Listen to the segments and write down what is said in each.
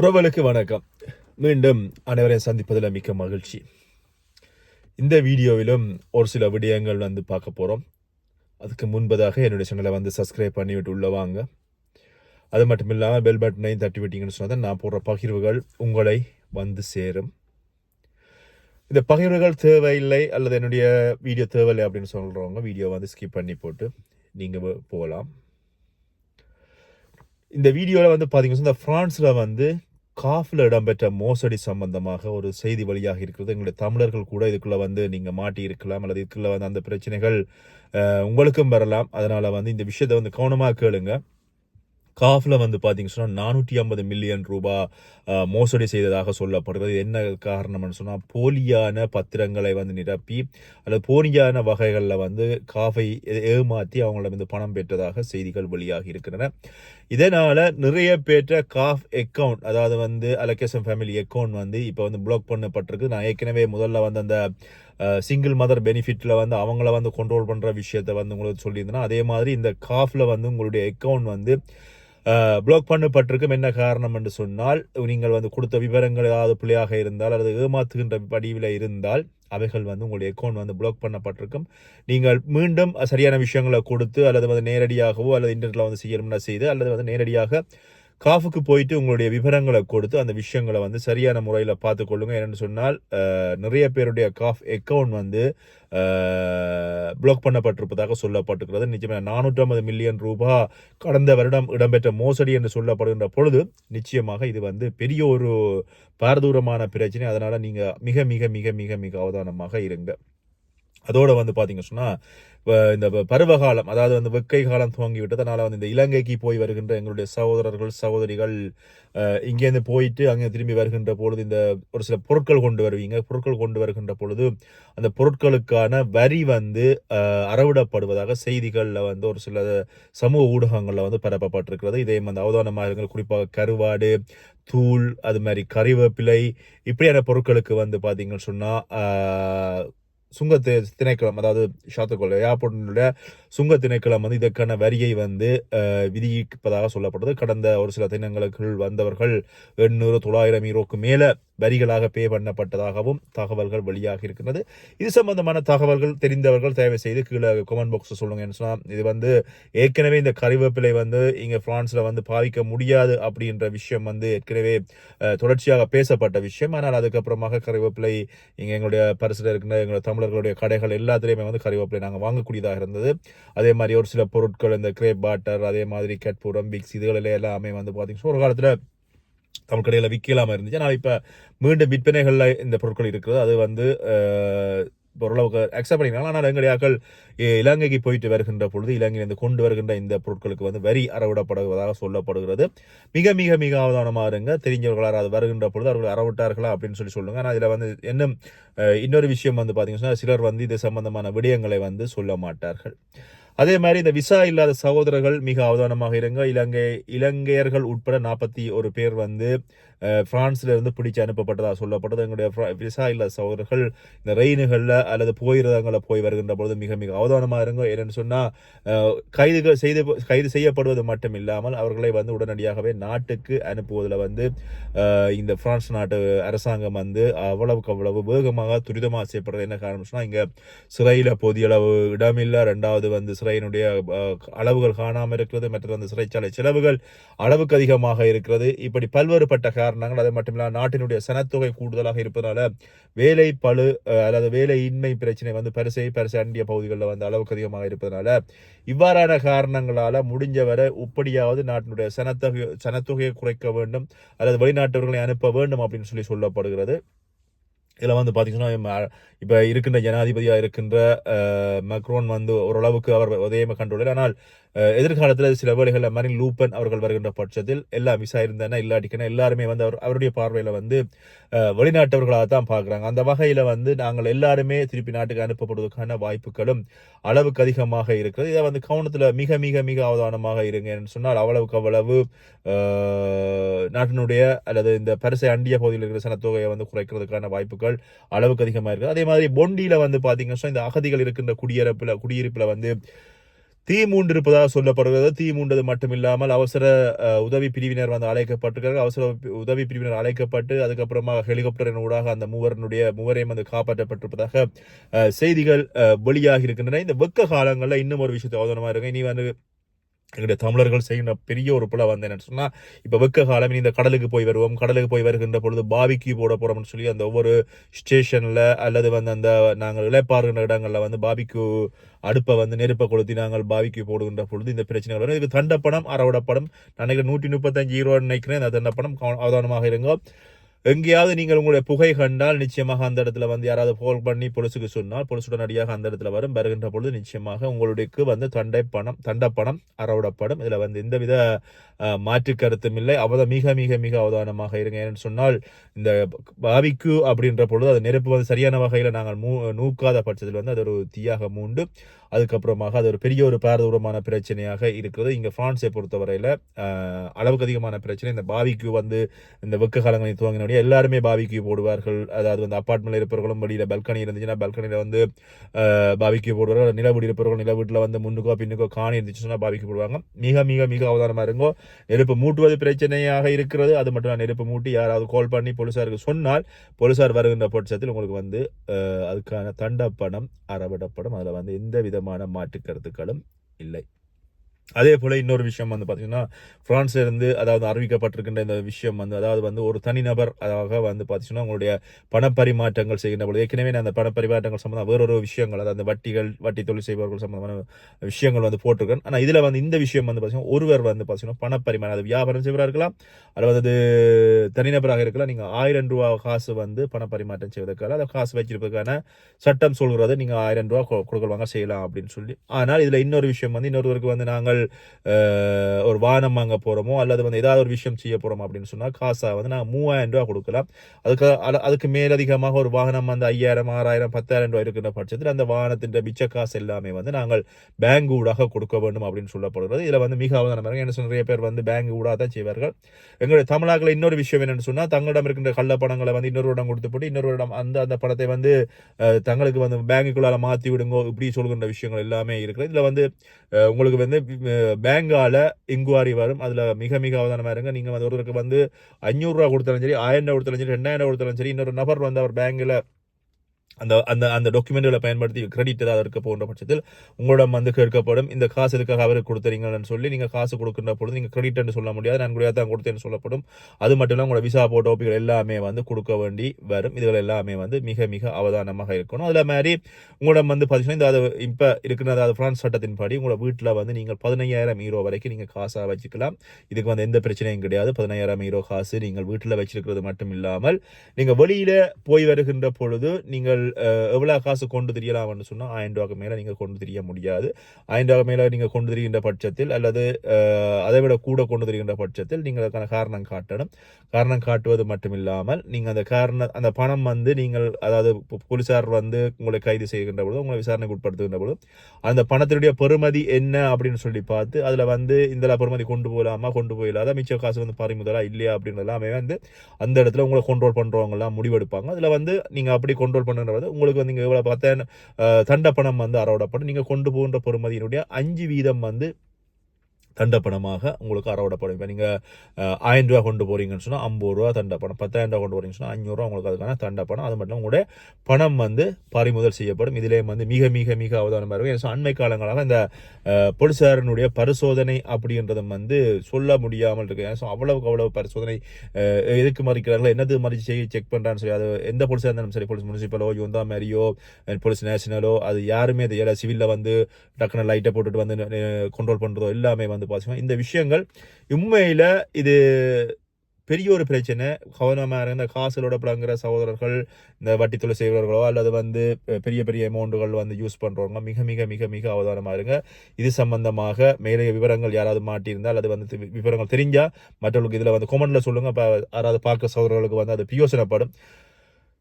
உறவுகளுக்கு வணக்கம். மீண்டும் அனைவரையும் சந்திப்பதில் மிக்க மகிழ்ச்சி. இந்த வீடியோவிலும் ஒரு சில விடயங்கள் வந்து பார்க்க போகிறோம் அதுக்கு முன்பதாக என்னுடைய சேனலை வந்து சப்ஸ்கிரைப் பண்ணிவிட்டு உள்ள வாங்க. அது மட்டும் இல்லாமல் பெல் பட்டனையும் தட்டி விட்டீங்கன்னு சொன்னால் நான் போடுற பகிர்வுகள் உங்களை வந்து சேரும். இந்த பகிர்வுகள் தேவையில்லை அல்லது என்னுடைய வீடியோ தேவையில்லை அப்படின்னு சொல்கிறவங்க வீடியோ வந்து ஸ்கிப் பண்ணி போட்டு நீங்கள் போகலாம். இந்த வீடியோவில் வந்து பார்த்தீங்கன்னா இந்த ஃப்ரான்ஸில் வந்து காஃபில் இடம்பெற்ற மோசடி சம்பந்தமாக ஒரு செய்தி வழியாக இருக்கிறது. எங்களுடைய தமிழர்கள் கூட இதுக்குள்ளே வந்து நீங்கள் மாட்டி இருக்கலாம் அல்லது இதுக்குள்ளே வந்து அந்த பிரச்சனைகள் உங்களுக்கும் வரலாம். அதனால் வந்து இந்த விஷயத்தை வந்து கவனமாக கேளுங்கள் காஃபில் வந்து பார்த்திங்க சொன்னால் நானூற்றி ஐம்பது மில்லியன் ரூபாய் மோசடி செய்ததாக சொல்லப்படுகிறது. என்ன காரணம்னு சொன்னால் போலியான பத்திரங்களை வந்து நிரப்பி அல்லது போலியான வகைகளில் வந்து காஃபை ஏமாற்றி அவங்கள வந்து பணம் பெற்றதாக செய்திகள் வெளியாகி இருக்கின்றன. இதனால் நிறைய பேற்ற காஃப் அக்கௌண்ட் அதாவது வந்து அலகேசன் ஃபேமிலி அக்கவுண்ட் வந்து இப்போ வந்து பிளாக் பண்ணப்பட்டிருக்கு. நான் ஏற்கனவே முதல்ல வந்து அந்த சிங்கிள் மதர் பெனிஃபிட்டில் வந்து அவங்கள வந்து கண்ட்ரோல் பண்ணுற விஷயத்த வந்து உங்களுக்கு சொல்லியிருந்தேன்னா அதே மாதிரி இந்த காஃபில் வந்து உங்களுடைய அக்கௌண்ட் வந்து பிளாக் பண்ணப்பட்டிருக்கும். என்ன காரணம் என்று சொன்னால் நீங்கள் வந்து கொடுத்த விவரங்கள் ஏதாவது பிள்ளையாக இருந்தால் அல்லது ஏமாத்துகின்ற படிவில் இருந்தால் அவைகள் வந்து உங்களுடைய அக்கௌண்ட் வந்து பிளாக் பண்ணப்பட்டிருக்கும். நீங்கள் மீண்டும் சரியான விஷயங்களை கொடுத்து அல்லது வந்து நேரடியாகவோ அல்லது இன்டர்நெட்டில் வந்து செய்யணும்னா செய்து அல்லது வந்து நேரடியாக காஃபுக்கு போயிட்டு உங்களுடைய விவரங்களை கொடுத்து அந்த விஷயங்களை வந்து சரியான முறையில் பார்த்துக்கொள்ளுங்க. என்னென்னு சொன்னால் நிறைய பேருடைய காஃப் அக்கௌண்ட் வந்து பிளாக் பண்ணப்பட்டிருப்பதாக சொல்லப்பட்டிருக்கிறது. நிச்சயமாக நானூற்றம்பது மில்லியன் ரூபாய் கடந்த வருடம் இடம்பெற்ற மோசடி என்று சொல்லப்படுகின்ற பொழுது நிச்சயமாக இது வந்து பெரிய ஒரு பாரதூரமான பிரச்சனை. அதனால் நீங்கள் மிக மிக மிக மிக மிக அவதானமாக இருங்க. அதோடு வந்து பாத்தீங்க சொன்னால் இந்த பருவகாலம் அதாவது வந்து வெக்கை காலம் துவங்கி விட்டது வந்து இந்த இலங்கைக்கு போய் வருகின்ற எங்களுடைய சகோதரர்கள் சகோதரிகள் இங்கேருந்து போயிட்டு அங்கே திரும்பி வருகின்ற பொழுது இந்த ஒரு சில பொருட்கள் கொண்டு வருவீங்க. பொருட்கள் கொண்டு வருகின்ற பொழுது அந்த பொருட்களுக்கான வரி வந்து அறவிடப்படுவதாக செய்திகளில் வந்து ஒரு சில சமூக ஊடகங்களில் வந்து பரப்பப்பட்டிருக்கிறது. இதே வந்து அவதானமாக இருங்கள் குறிப்பாக கருவாடு தூள் அது மாதிரி கறிவேப்பிலை இப்படியான பொருட்களுக்கு வந்து பார்த்தீங்கன்னு சொன்னால் சுங்க திணைக்களம் அதாவது ஷாத்துக்கோள் ஏர்போர்ட்டினுடைய சுங்க திணைக்களம் வந்து இதற்கான வரியை வந்து விதிப்பதாக சொல்லப்பட்டது கடந்த ஒரு சில தினங்களுக்குள் வந்தவர்கள் எண்ணூறு தொள்ளாயிரம் ஈரோக்கு மேலே வரிகளாக பே பண்ணப்பட்டதாகவும் தகவல்கள் வெளியாக இருக்கின்றது. இது சம்பந்தமான தகவல்கள் தெரிந்தவர்கள் தயவு செய்து கீழே கமெண்ட் பாக்ஸ் சொல்லுங்க. சொன்னால் இது வந்து ஏற்கனவே இந்த கறிவேப்பிலை வந்து இங்கே பிரான்ஸ்ல வந்து பாவிக்க முடியாது அப்படின்ற விஷயம் வந்து ஏற்கனவே தொடர்ச்சியாக பேசப்பட்ட விஷயம். ஆனால் அதுக்கப்புறமாக கறிவேப்பிலை இங்கே எங்களுடைய பரிசில் இருக்கின்ற எங்களுடைய தமிழர்களுடைய கடைகள் எல்லாத்துலேயுமே வந்து கறிவேப்பிலை நாங்கள் வாங்கக்கூடியதாக இருந்தது. அதே மாதிரி ஒரு சில பொருட்கள் இந்த கிரேப் பாட்டர் அதே மாதிரி கட்பூரம் பிக்ஸ் இதுகளில் எல்லாமே வந்து பார்த்தீங்கன்னா ஒரு காலத்தில் தமிழ் கடையில் விற்கலாம இருந்துச்சு. ஆனால் இப்போ மீண்டும் விற்பனைகளில் இந்த பொருட்கள் இருக்கிறது. அது வந்து ஓரளவுக்கு அக்செப்ட் பண்ணிக்கலாம் ஆனால் எங்களுடைய இலங்கைக்கு போயிட்டு வருகின்ற பொழுது இலங்கையிலிருந்து கொண்டு வருகின்ற இந்த பொருட்களுக்கு வந்து வரி அறவிடப்படுவதாக சொல்லப்படுகிறது. மிக மிக மிக அவதானமாக இருங்க. தெரிஞ்சவர்கள் யாராவது வருகின்ற பொழுது அவர்கள் அறவிட்டார்களா அப்படின்னு சொல்லி சொல்லுங்கள் ஆனால் இதில் வந்து இன்னும் இன்னொரு விஷயம் வந்து பார்த்தீங்கன்னா சிலர் வந்து இது சம்பந்தமான விடயங்களை வந்து சொல்ல மாட்டார்கள். அதே மாதிரி இந்த விசா இல்லாத சகோதரர்கள் மிக அவதானமாக இருங்க. இலங்கை இலங்கையர்கள் உட்பட நாற்பத்தி ஒரு பேர் வந்து பிரான்ஸ்ல இருந்து பிடிச்சு அனுப்பப்பட்டதாக சொல்லப்பட்டது. எங்களுடைய விசா இல்லாத சகோதரர்கள் இந்த ரெயினுகளில் அல்லது போயிரதங்களில் போய் வருகின்ற பொழுது மிக மிக அவதானமாக இருங்க. என்னென்னு சொன்னால் கைதுகள் செய்து கைது செய்யப்படுவது மட்டும் இல்லாமல் அவர்களை வந்து உடனடியாகவே நாட்டுக்கு அனுப்புவதில் வந்து இந்த பிரான்ஸ் நாட்டு அரசாங்கம் வந்து அவ்வளவுக்கு அவ்வளவு வேகமாக துரிதமாக செய்யப்படுறது என்ன காரணம் சொன்னால் இங்கே சிறையில் போதிய அளவு இடமில்லை. ரெண்டாவது வந்து சிறையினுடைய அளவுகள் காணாமல் இருக்கிறது மற்றும் அந்த சிறைச்சாலை செலவுகள் அளவுக்கு அதிகமாக இருக்கிறது. இப்படி பல்வேறுபட்ட காரணங்கள் அது மட்டும் இல்லாமல் நாட்டினுடைய சனத்தொகை கூடுதலாக இருப்பதனால வேலை பழு அதாவது அல்லது வேலையின்மை பிரச்சனை வந்து பரிசை பரிசு அண்டிய பகுதிகளில் வந்து அளவுக்கு அதிகமாக இருப்பதனால இவ்வாறான காரணங்களால் முடிஞ்ச வரை இப்படியாவது நாட்டினுடைய சனத்தொகை சனத்தொகையை குறைக்க வேண்டும் அல்லது வெளிநாட்டவர்களை அனுப்ப வேண்டும் அப்படின்னு சொல்லி சொல்லப்படுகிறது. இதில் வந்து பார்த்தீங்கன்னா இப்போ இருக்கின்ற ஜனாதிபதியாக இருக்கின்ற மக்ரோன் வந்து ஓரளவுக்கு அவர் உதயமே கண்டுள்ளார் ஆனால் எதிர்காலத்தில் சில வேலைகளில் மாதிரி லூப்பன் அவர்கள் வருகின்ற பட்சத்தில் எல்லாம் விசா இருந்தன இல்லாட்டிக்கன எல்லாருமே வந்து அவர் அவருடைய பார்வையில் வந்து வெளிநாட்டவர்களாக தான் பார்க்குறாங்க. அந்த வகையில் வந்து நாங்கள் எல்லாருமே திருப்பி நாட்டுக்கு அனுப்பப்படுவதற்கான வாய்ப்புகளும் அளவுக்கு அதிகமாக இருக்கிறது. இதை வந்து கவனத்தில் மிக மிக மிக அவதானமாக இருங்க என்று சொன்னால் அவ்வளவுக்கு அவ்வளவு நாட்டினுடைய அல்லது இந்த பரிசை அண்டிய பகுதியில் இருக்கிற சனத்தொகையை வந்து குறைக்கிறதுக்கான வாய்ப்புகள் அளவுக்கு அதிகமாக இருக்குது அதே மாதிரி பொண்டியில் வந்து பார்த்தீங்கன்னா இந்த அகதிகள் இருக்கின்ற குடியிருப்பில் குடியிருப்பில் வந்து தீ மூண்டிருப்பதாக சொல்லப்படுகிறது. தீ மூண்டது மட்டுமில்லாமல் அவசர உதவி பிரிவினர் வந்து அழைக்கப்பட்டிருக்கிறார்கள். அவசர உதவி பிரிவினர் அழைக்கப்பட்டு அதுக்கப்புறமா ஹெலிகாப்டரின் ஊடாக அந்த மூவரனுடைய மூவரையும் வந்து காப்பாற்றப்பட்டிருப்பதாக அஹ், செய்திகள் அஹ், வெளியாகி இருக்கின்றன. இந்த வெக்க காலங்களில் இன்னும் ஒரு விஷயத்தை அவதானமாக இருக்கு இனி வந்து எங்களுடைய தமிழர்கள் செய்கின்ற பெரிய ஒரு பிள்ளை வந்து என்னன்னு சொன்னால் இப்போ வெக்க காலம் இந்த கடலுக்கு போய் வருவோம் கடலுக்கு போய் வருகின்ற பொழுது பாபிக்கு போட போகிறோம்னு சொல்லி அந்த ஒவ்வொரு ஸ்டேஷனில் அல்லது வந்து அந்த நாங்கள் இளைப்பாறுகின்ற இடங்களில் வந்து பாபிக்கு அடுப்பை வந்து நெருப்பை கொளுத்தி நாங்கள் பாவிக்கு போடுகின்ற பொழுது இந்த பிரச்சனைகள் வரும். இதுக்கு தண்டப்படம் அறவிடப்படம் நினைக்கிறேன் நூற்றி முப்பத்தஞ்சு ஈரோடு நினைக்கிறேன். அந்த தண்டப்படம் அவதானமாக இருங்க. எங்கேயாவது நீங்கள் உங்களுடைய புகை கண்டால் நிச்சயமாக அந்த இடத்துல வந்து யாராவது போல் பண்ணி பொலிசுக்கு சொன்னால் பொலிசுடனடியாக அந்த இடத்துல வரும். வருகின்ற பொழுது நிச்சயமாக உங்களுக்கு வந்து தண்டை பணம் தண்டப்பணம் அறவிடப்படும். இதில் வந்து எந்தவித மாற்று கருத்தும் இல்லை. அவத மிக மிக மிக அவதானமாக இருங்க. ஏன்னு சொன்னால் இந்த பாவிக்கு அப்படின்ற பொழுது அது நெருப்பு வந்து சரியான வகையில் நாங்கள் மூ நூக்காத பட்சத்தில் வந்து அது ஒரு தீயாக மூண்டு. அதுக்கப்புறமாக அது ஒரு பெரிய ஒரு பாரதூரமான பிரச்சனையாக இருக்கிறது. இங்கே ஃப்ரான்ஸை பொறுத்தவரையில் அளவுக்கு அதிகமான பிரச்சனை. இந்த பாவிக்கு வந்து இந்த வெக்க காலங்களை துவங்கினுடைய எல்லாருமே பாவிக்கு போடுவார்கள். அதாவது வந்து அப்பார்ட்மெண்ட்ல இருப்பவர்களும் வெளியில பல்கனி இருந்துச்சுன்னா பல்கனியில வந்து பாவிக்கு போடுவார்கள். நில வீடு இருப்பவர்கள் நில வீட்டில் வந்து முன்னுக்கோ பின்னுக்கோ காணி இருந்துச்சுன்னா பாபிக்கு போடுவாங்க. மிக மிக மிக அவதானமா இருங்கோ. நெருப்பு மூட்டுவது பிரச்சனையாக இருக்கிறது. அது மட்டும் நெருப்பு மூட்டி யாராவது கால் பண்ணி போலீசாருக்கு சொன்னால் போலீசார் வருகின்ற பட்சத்தில் உங்களுக்கு வந்து அதுக்கான தண்டப்பணம் அறவிடப்படும். அதில் வந்து எந்த விதமான மாற்று கருத்துக்களும் இல்லை. அதே போல் இன்னொரு விஷயம் வந்து பார்த்திங்கன்னா ஃபிரான்ஸ்லேருந்து அதாவது அறிவிக்கப்பட்டிருக்கின்ற இந்த விஷயம் வந்து அதாவது வந்து ஒரு தனிநபர் அதாக வந்து பார்த்திங்கன்னா உங்களுடைய பணப்பரிமாற்றங்கள் செய்கின்ற பொழுது ஏற்கனவே நான் அந்த பணப்பரிமாற்றங்கள் சம்மந்தம் வேறொரு விஷயங்கள் அதாவது அந்த வட்டிகள் வட்டி தொழில் செய்பவர்கள் சம்மந்தமான விஷயங்கள் வந்து போட்டிருக்கேன். ஆனால் இதில் வந்து இந்த விஷயம் வந்து பார்த்திங்கன்னா ஒருவர் வந்து பார்த்திங்கன்னா பணப்பரிமாற்றம் அது வியாபாரம் செய்வராக இருக்கலாம் அல்லது அது தனிநபராக இருக்கலாம் நீங்கள் ஆயிரம் ரூபா காசு வந்து பணப்பரிமாற்றம் செய்வதற்காக அதை காசு வச்சிருப்பதற்கான சட்டம் சொல்கிறது நீங்கள் ஆயிரம் ரூபா கொ- கொடுக்கல் செய்யலாம் அப்படின்னு சொல்லி. ஆனால் இதில் இன்னொரு விஷயம் வந்து இன்னொருவருக்கு வந்து நாங்கள் நாங்கள் ஒரு வாகனம் வாங்க போகிறோமோ அல்லது வந்து ஏதாவது ஒரு விஷயம் செய்ய போகிறோம் அப்படின்னு சொன்னால் காசாக வந்து நாங்கள் மூவாயிரம் ரூபா கொடுக்கலாம். அதுக்கு அல- அதுக்கு மேலதிகமாக ஒரு வாகனம் வந்து ஐயாயிரம் ஆறாயிரம் பத்தாயிரம் ரூபாய் இருக்கின்ற பட்சத்தில் அந்த வாகனத்தின் மிச்ச காசு எல்லாமே வந்து நாங்கள் பேங்க் ஊடாக கொடுக்க வேண்டும் அப்படின்னு சொல்லப்படுகிறது. இதில் வந்து மிக அவதானம் என்ன சொன்ன நிறைய பேர் வந்து பேங்க் ஊடாக தான் செய்வார்கள். எங்களுடைய தமிழாக்கள் இன்னொரு விஷயம் என்னென்னு சொன்னால் தங்களிடம் இருக்கின்ற கள்ள பணங்களை வந்து இடம் கொடுத்து போட்டு இடம் அந்த அந்த பணத்தை வந்து தங்களுக்கு வந்து பேங்குக்குள்ளால் மாற்றி விடுங்கோ இப்படி சொல்கின்ற விஷயங்கள் எல்லாமே இருக்குது இதில் வந்து உங்களுக்கு வந்து பேங்கால இன்குவாரி வரும். அதில் மிக மிக அவதானமாக இருங்க. நீங்கள் வந்து ஒருவருக்கு வந்து அஞ்சூறு கொடுத்தாலும் சரி ஆயிரம் ரூபா கொடுத்தாலும் சரி ரெண்டாயிரம் ரூபா கொடுத்தாலும் சரி இன்னொரு நபர் வந்து அவர் பேங்கில் அந்த அந்த அந்த டாக்குமெண்ட்களை பயன்படுத்தி கிரெடிட் ஏதாவது இருக்க போன்ற பட்சத்தில் உங்களிடம் வந்து கேட்கப்படும் இந்த காசு எதுக்காக அவருக்கு கொடுத்துறீங்கன்னு சொல்லி நீங்கள் காசு கொடுக்கின்ற பொழுது நீங்கள் கிரெடிட்னு சொல்ல முடியாது நான் கூட தான் கொடுத்தேன்னு சொல்லப்படும். அது மட்டும் இல்லாமல் உங்களோட விசா போட்டோபிகள் எல்லாமே வந்து கொடுக்க வேண்டி வரும். இதுகள் எல்லாமே வந்து மிக மிக அவதானமாக இருக்கணும். அதில் மாதிரி உங்களிடம் வந்து பார்த்தீங்கன்னா இந்த அது இப்போ இருக்கிற அதாவது பிரான்ஸ் சட்டத்தின்படி உங்களோட வீட்டில் வந்து நீங்கள் பதினையாயிரம் ஈரோ வரைக்கும் நீங்கள் காசாக வச்சுக்கலாம். இதுக்கு வந்து எந்த பிரச்சனையும் கிடையாது. பதினையாயிரம் ஈரோ காசு நீங்கள் வீட்டில் வச்சிருக்கிறது மட்டும் இல்லாமல் நீங்கள் வெளியில் போய் வருகின்ற பொழுது நீங்கள் நீங்கள் எவ்வளோ காசு கொண்டு தெரியலாம்னு சொன்னால் ஆயிரம் ரூபாய்க்கு மேலே நீங்கள் கொண்டு தெரிய முடியாது. ஆயிரம் ரூபாய்க்கு மேலே நீங்கள் கொண்டு தெரிகின்ற பட்சத்தில் அல்லது அதை விட கூட கொண்டு தெரிகின்ற பட்சத்தில் நீங்கள் அதுக்கான காரணம் காட்டணும். காரணம் காட்டுவது மட்டும் இல்லாமல் நீங்கள் அந்த காரணம் அந்த பணம் வந்து நீங்கள் அதாவது போலீஸார் போலீசார் வந்து உங்களை கைது செய்கின்ற பொழுது உங்களை விசாரணைக்கு உட்படுத்துகின்ற பொழுது அந்த பணத்தினுடைய பெறுமதி என்ன அப்படின்னு சொல்லி பார்த்து அதில் வந்து இந்த பெறுமதி கொண்டு போகலாமா கொண்டு போயிடாத மிச்ச காசு வந்து பறிமுதலா இல்லையா அப்படின்னு எல்லாமே வந்து அந்த இடத்துல உங்களை கண்ட்ரோல் பண்ணுறவங்கலாம் முடிவெடுப்பாங்க. அதில் வந்து நீங்கள் அப்படி கண்ட்ரோல் பண்ண பண்ணுறது உங்களுக்கு வந்து நீங்கள் இவ்வளோ பார்த்தேன். தண்டப்பணம் வந்து அறவிடப்படும். நீங்கள் கொண்டு போகின்ற பொறுமதியினுடைய அஞ்சு வீதம் வந்து தண்டப்பணமாக உங்களுக்கு அறவிடப்படும். இப்போ நீங்கள் ஆயிரம் ரூபா கொண்டு போகிறீங்கன்னு சொன்னால் ஐம்பது ரூபா தண்டப்பணம் பத்தாயிரம் ரூபா கொண்டு போகிறீங்கன்னு சொன்னால் அஞ்சூறுரூவா உங்களுக்கு அதுக்கான தண்டப்பணம். அது மட்டும் உங்களுடைய பணம் வந்து பறிமுதல் செய்யப்படும். இதிலே வந்து மிக மிக மிக அவதானமாக இருக்கும். ஏன்னா அண்மை காலங்களாக இந்த அஹ், பரிசோதனை அப்படின்றதும் வந்து சொல்ல முடியாமல் இருக்கு. ஏன்னா அவ்வளவுக்கு அவ்வளவு பரிசோதனை எதுக்கு மறிக்கிறார்களோ? என்னது மறிச்சு செய்ய செக் பண்ணுறான்னு சொல்லி அது எந்த போலீஸாக இருந்தாலும் சரி போலீஸ் முனிசிபலோ யோந்தா மாதிரியோ போலீஸ் நேஷனலோ அது யாருமே அது ஏழை சிவிலில் வந்து டக்குனு லைட்டை போட்டுட்டு வந்து கண்ட்ரோல் பண்ணுறதோ எல்லாமே வந்து பார்த்தீங்கன்னா இந்த விஷயங்கள் உண்மையில் இது பெரிய ஒரு பிரச்சனை. கவனமாக இருந்த காசுகளோட பழங்குற சகோதரர்கள் இந்த வட்டி தொழில் செய்கிறவர்களோ அல்லது வந்து பெரிய பெரிய அமௌண்ட்டுகள் வந்து யூஸ் பண்ணுறவங்க மிக மிக மிக மிக அவதானமாக இருங்க. இது சம்பந்தமாக மேலே விவரங்கள் யாராவது மாட்டியிருந்தால் அது வந்து விவரங்கள் தெரிஞ்சால் மற்றவர்களுக்கு இதில் வந்து கொமெண்டில் சொல்லுங்கள் இப்போ யாராவது பார்க்க சகோதரர்களுக்கு வந்து அது பியோசனப்படும்.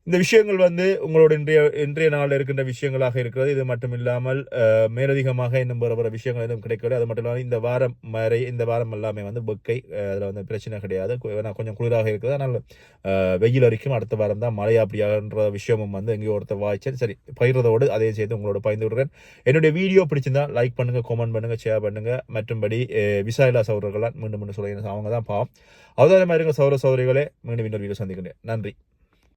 இந்த விஷயங்கள் வந்து உங்களோட இன்றைய இன்றைய நாளில் இருக்கின்ற விஷயங்களாக இருக்கிறது. இது மட்டும் இல்லாமல் மேலதிகமாக இன்னும் வர வர விஷயங்கள் எதுவும் கிடைக்கவில்லை. அது மட்டும் இல்லாமல் இந்த வாரம் வரை இந்த வாரம் எல்லாமே வந்து பொக்கை அதில் வந்து பிரச்சனை கிடையாது. கொஞ்சம் குளிராக இருக்குது. ஆனால் வெயில் வரைக்கும் அடுத்த வாரம் தான் மழை அப்படியான்ற விஷயமும் வந்து எங்கேயோ ஒருத்தர் வாய்ச்சல். சரி பயிர்றதோடு அதே சேர்த்து உங்களோட பகிர்ந்து விடுறேன் என்னுடைய வீடியோ பிடிச்சிருந்தால் லைக் பண்ணுங்கள் கமெண்ட் பண்ணுங்கள் ஷேர் பண்ணுங்கள் மற்றும்படி அஹ், விசாயிலா சௌரர்களால் மீண்டும் மீண்டும் சொல்கிறேன் அவங்க தான் பாவம். அவதாரமாக இருங்க சௌர சௌரிகளே மீண்டும் இன்னொரு வீடியோ சந்திக்கிறேன் நன்றி.